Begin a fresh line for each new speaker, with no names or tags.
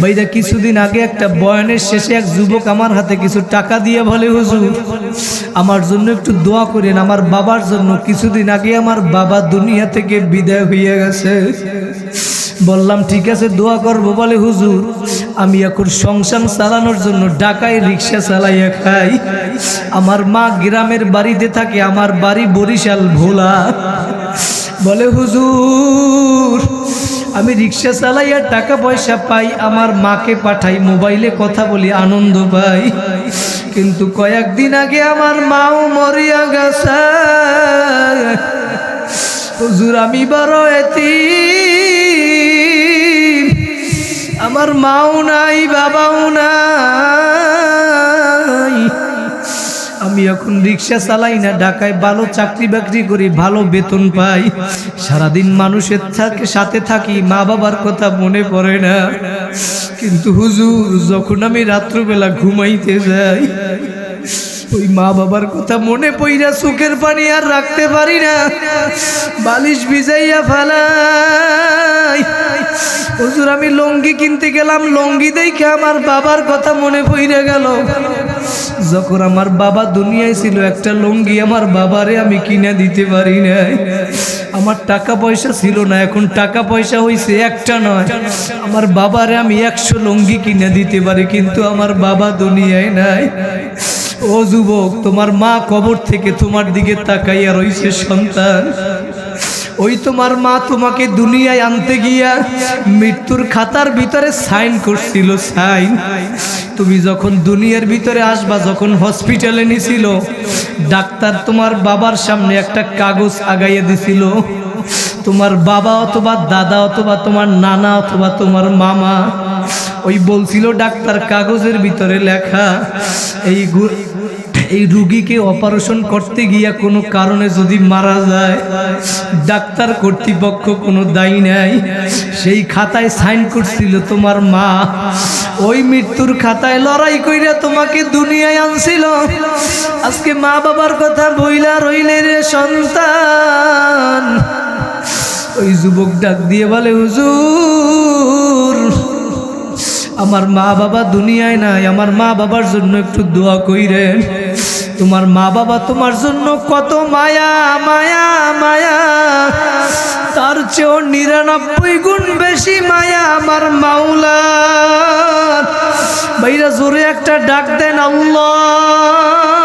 ভাইরা কিছুদিন আগে একটা বয়ানের শেষে এক যুবক আমার হাতে কিছু টাকা দিয়ে বলে, হুজুর, আমার জন্য একটু দোয়া করেন, আমার বাবার জন্য কিছুদিন আগে আমার বাবা দুনিয়া থেকে বিদায় হয়ে গেছে। বললাম, ঠিক আছে, দোয়া করব। বলে, হুজুর, আমি এখন সংসার চালানোর জন্য ঢাকায় রিক্সা চালাইয়া খাই। আমার মা গ্রামের বাড়িতে থাকে, আমার বাড়ি বরিশাল ভোলা। বলে, হুজুর আমি রিক্সা চালাইয়া টাকা পয়সা পাই, আমার মাকে পাঠাই, মোবাইলে কথা বলি, আনন্দ পাই। কিন্তু কয়েকদিন আগে আমার মাও মরিয়া গেছে। হুজুর, আমি বড় এতি আমার মাও নাই, বাবাও নাই। আমি এখন রিক্সা চালাই না, ঢাকায় ভালো চাকরি বাকরি করি, ভালো বেতন পাই। সারাদিন মানুষের থাকে, সাথে থাকি, মা বাবার কথা মনে পড়ে না। কিন্তু হুজুর, যখন আমি রাত্রবেলা ঘুমাইতে যাই, ওই মা বাবার কথা মনে পইরা চোখের পানি আর রাখতে পারি না। বালিশ ভিজাইয়া ফেলাই। হুজুর, আমি লঙ্গি কিনতে গেলাম, লঙ্গি দেখে আমার বাবার কথা মনে পইরা গেল। যখন আমার বাবা দুনিয়ায় ছিল, একটা লঙ্গি আমার বাবারে আমি কিনে দিতে পারি নাই। আমার টাকা পয়সা ছিল না, এখন টাকা পয়সা হইছে একটা নয়। আমার বাবারে আমি একশো লঙ্গি কিনে দিতে পারি, কিন্তু আমার বাবা দুনিয়ায় নাই। ও যুবক, তোমার মা কবর থেকে তোমার দিকে তাকাইয়া রইছে সন্তান। ওই তোমার মা তোমাকে দুনিয়ায় আনতে গিয়া মৃত্যুর খাতার ভিতরে সাইন করছিল, সাইন। তুমি যখন দুনিয়ার ভিতরে আসবা, যখন হসপিটালে নিছিল, ডাক্তার তোমার বাবার সামনে একটা কাগজ আগাইয়া দিছিল। তোমার বাবা অথবা দাদা অথবা তোমার নানা অথবা তোমার মামা, ওই বলছিল, ডাক্তার, কাগজের ভিতরে লেখা, এই এই রুগীকে অপারেশন করতে গিয়া কোনো কারণে যদি মারা যায়, ডাক্তার কর্তৃপক্ষ কোনো দায়ী নাই। সেই খাতায় সাইন করছিল তোমার মা। ওই মৃত্যুর খাতায় লড়াই কইরা তোমাকে দুনিয়ায় আনছিল। আজকে মা বাবার কথা বইলা রইলে রে সন্তান। ওই যুবক ডাক দিয়ে বলে, হুজুর, আমার মা বাবা দুনিয়ায় নাই। আমার মা বাবার জন্য একটু দোয়া কইরেন। তোমার মা বাবা তোমার জন্য কত মায়া মায়া মায়া। তার চেয়েও নিরানব্বই গুণ বেশি মায়া আমার মাওলা। বাইরা জোরে একটা ডাক দেন আল্লাহ।